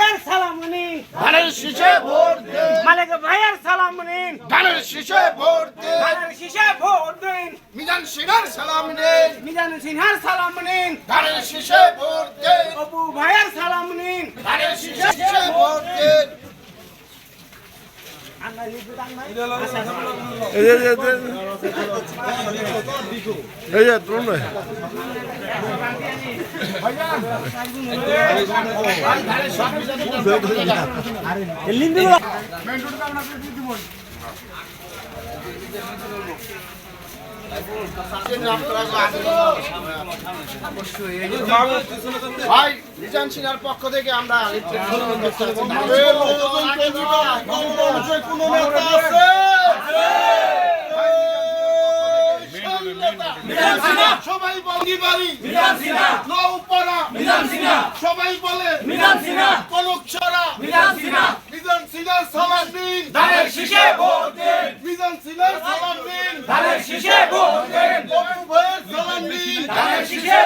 নিন ধানের শীষে ভোট দিন মালিক ভাইয়ের সালাম নিন ধানের শীষে ভোট দিন ধানের শীষে ভোট দিন মিজান সিনার সালাম নিন মিজান সিনহার সালাম নিন ধানের শীষে ভোট দিন অপু ভাইয়ের সালাম নিন ধানের শীষে ভোট দিন এই যে- এই যে সিনার পক্ষ থেকে আমরা সবাই বলি বাড়ি নৌপাড়া। সবাই বলে কনক ছড়া মিজান সিনার সালাম দিন। মিজান সিনার সালাম দিন।